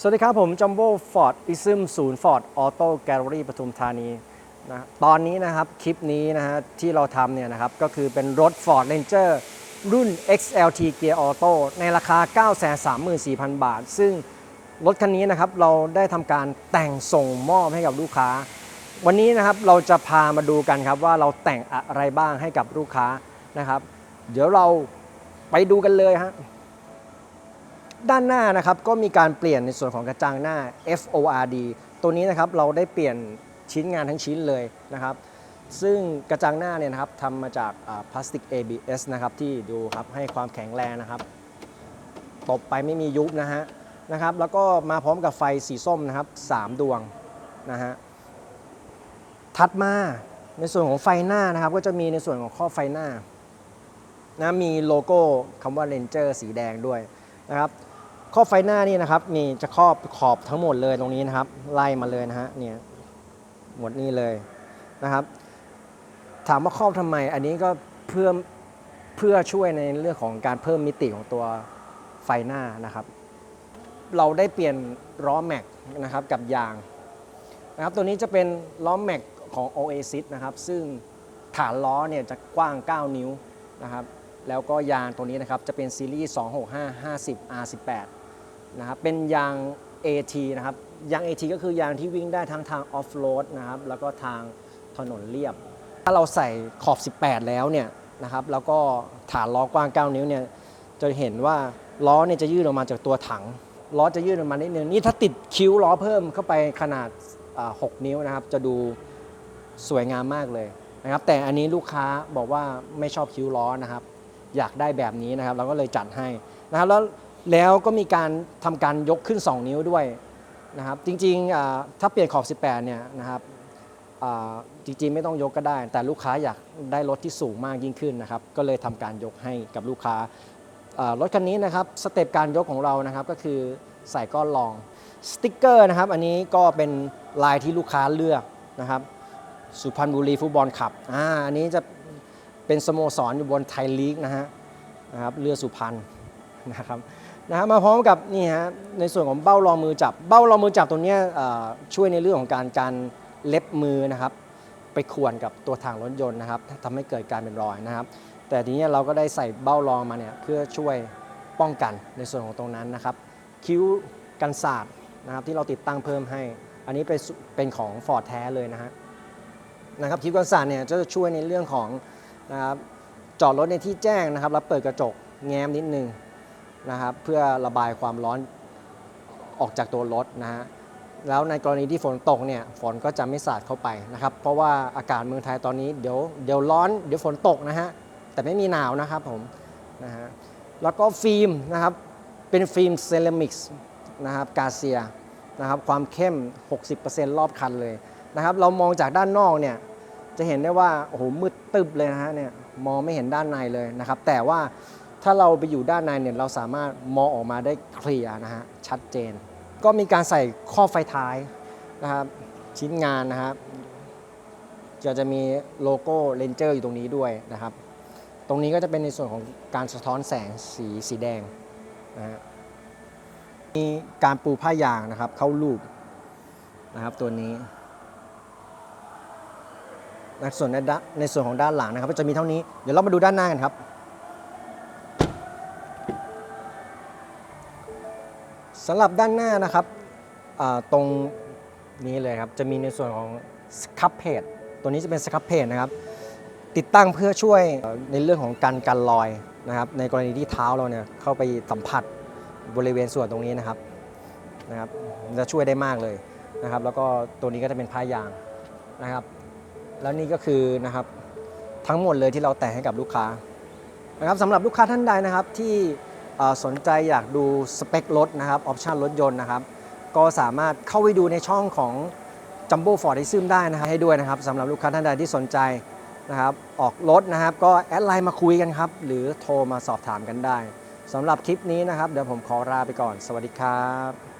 สวัสดีครับผมจัมโบ้ฟอร์ดอิซึมศูนย์ฟอร์ดออโต้แกลเลอรี่ปทุมธานีนะตอนนี้นะครับคลิปนี้นะฮะที่เราทำเนี่ยนะครับก็คือเป็นรถ Ford Ranger รุ่น XLT Gear Auto ในราคา 934,000 บาท ซึ่งรถคันนี้นะครับเราได้ทำการแต่งส่งมอบให้กับลูกค้า วันนี้นะครับเราจะพามาดูกันครับว่าเราแต่งอะไรบ้างให้กับลูกค้านะครับ เดี๋ยวเราไปดูกันเลยฮะ ด้านหน้านะครับก็มีการเปลี่ยนในส่วนของกระจังหน้า FORD ตัวนี้นะครับเราได้เปลี่ยนชิ้นงานทั้งชิ้นเลยนะครับ ซึ่งกระจังหน้าเนี่ยนะครับทำมาจากพลาสติก ABS นะครับที่ดูครับให้ความแข็งแรงนะครับตบไปไม่มียุบนะฮะนะครับแล้วก็มาพร้อมกับไฟสีส้มนะครับ 3 ดวงนะฮะถัดมาในส่วนของไฟหน้านะครับ ก็จะมีในส่วนของข้อไฟหน้านะมีโลโก้คำว่า Ranger สีแดงด้วยนะครับ ครอบไฟหน้านี่นะครับมีจะครอบขอบทั้งหมดเลยตรงนี้นะครับ ไล่มาเลยนะฮะเนี่ยหมดนี่เลยนะครับ ถามว่าครอบทำไม อันนี้ก็เพื่อเพื่อช่วยในเรื่องของการเพิ่มมิติของตัวไฟหน้านะครับ เราได้เปลี่ยนล้อแม็กนะครับกับยางนะครับตัวนี้จะเป็นล้อแม็กของ Oasis นะครับ ซึ่งฐานล้อเนี่ยจะกว้าง 9 นิ้วนะครับ แล้วก็ยางตัวนี้นะครับ จะเป็นซีรีส์ 265 50 R18 นะครับเป็นยาง AT นะครับยาง AT ก็คือยางที่วิ่งได้ทั้งทางออฟโรดนะครับแล้วก็ทางถนนเรียบ ถ้าเราใส่ขอบ 18 แล้วเนี่ยนะครับแล้วก็ฐานล้อกว้าง 9 นิ้วเนี่ยจะเห็นว่าล้อเนี่ยจะยืดออกมาจากตัวถังล้อจะยืดออกมานิดนึงนี่ถ้าติดคิ้วล้อเพิ่มเข้าไปขนาด 6 นิ้วนะครับ จะดูสวยงามมากเลยนะครับ แต่อันนี้ลูกค้าบอกว่าไม่ชอบคิ้วล้อนะครับ อยากได้แบบนี้นะครับ เราก็เลยจัดให้นะครับแล้ว แล้วก็มีการทำการยกขึ้น 2 นิ้วด้วยนะครับจริงๆถ้าเปลี่ยนขอบ 18เนี่ยนะครับจริงๆไม่ต้องยกก็ได้ แต่ลูกค้าอยากได้รถที่สูงมากยิ่งขึ้นนะครับก็เลยทำการยกให้กับลูกค้ารถคันนี้นะครับสเต็ปการยกของเรานะครับก็คือใส่ก้อนรองสติ๊กเกอร์นะครับอันนี้ก็เป็นลายที่ลูกค้าเลือกนะครับสุพรรณบุรีฟุตบอลขับอ่าอันนี้จะเป็นสโมสรอยู่บนไทยลีกนะฮะนะครับเรือสุพรรณนะครับ นะครับมาพร้อมกับนี่ฮะในส่วนของเบ้ารองมือจับ เบ้ารองมือจับตัวเนี้ยช่วยในเรื่องของการการเล็บมือนะครับ ไปข่วนกับตัวถังรถยนต์นะครับทำให้เกิดการเป็นรอยนะครับ แต่ทีนี้เราก็ได้ใส่เบ้ารองมาเนี่ยเพื่อช่วยป้องกันในส่วนของตรงนั้นนะครับ คิ้วกันศาสตร์นะครับที่เราติดตั้งเพิ่มให้ อันนี้เป็นเป็นของฟอร์ดแท้เลยนะฮะนะครับคิ้วกันศาสตร์เนี่ยจะช่วยในเรื่องของนะครับจอดรถในที่แจ้งนะครับแล้วเปิดกระจกแง้มนิดนึง นะครับเพื่อระบายความร้อนออกจากตัวรถนะฮะแล้วในกรณีที่ฝนตกเนี่ยฝนก็จะไม่สาดเข้าไปนะครับเพราะว่าอากาศเมืองไทยตอนนี้เดี๋ยวเดี๋ยวร้อนเดี๋ยวฝนตกนะฮะแต่ไม่มีหนาวนะครับผมนะฮะแล้วก็ฟิล์มนะครับเป็นฟิล์มเซรามิกส์นะครับกาเซียนะครับความเข้ม 60%รอบคันเลยนะครับเรามองจากด้านนอกเนี่ยจะเห็นได้ว่าโอ้โหมืดตึบเลยนะฮะเนี่ยมองไม่เห็นด้านในเลยนะครับแต่ว่า ถ้าเราไปอยู่ด้านในเนี่ยเราสามารถมองออกมาได้เคลียร์นะฮะชัดเจน ก็มีการใส่ข้อไฟท้ายนะครับชิ้นงานนะครับจะจะมีโลโก้เลนเจอร์อยู่ตรงนี้ด้วยนะครับ ตรงนี้ก็จะเป็นในส่วนของการสะท้อนแสงสีสีแดงนะฮะมีการปูผ้ายางนะครับเข้ารูปนะครับตัวนี้ในส่วนในด้านในส่วนของด้านหลังนะครับก็จะมีเท่านี้ เดี๋ยวเรามาดูด้านหน้ากันครับ สำหรับด้านหน้านะครับตรงนี้เลยครับ จะมีในส่วนของสครับเพจตัวนี้จะเป็นสครับเพจนะครับ ติดตั้งเพื่อช่วยในเรื่องของการกันรอยนะครับ ในกรณีที่เท้าเราเนี่ยเข้าไปสัมผัสบริเวณส่วนตรงนี้นะครับนะครับ จะช่วยได้มากเลยนะครับ แล้วก็ตัวนี้ก็จะเป็นผ้ายางนะครับ แล้วนี่ก็คือนะครับทั้งหมดเลยที่เราแต่งให้กับลูกค้านะครับสำหรับลูกค้าท่านใดนะครับที่ สนใจอยากดูสเปครถนะครับออปชันรถยนต์นะครับก็สามารถเข้าไปดูในช่องของจัมโบ้ฟอร์ดไอซึมได้นะครับให้ด้วยนะครับสำหรับลูกค้าท่านใดที่สนใจนะครับออกรถนะครับก็แอดไลน์มาคุยกันครับ หรือโทรมาสอบถามกันได้สำหรับคลิปนี้นะครับ เดี๋ยวผมขอลาไปก่อน สวัสดีครับ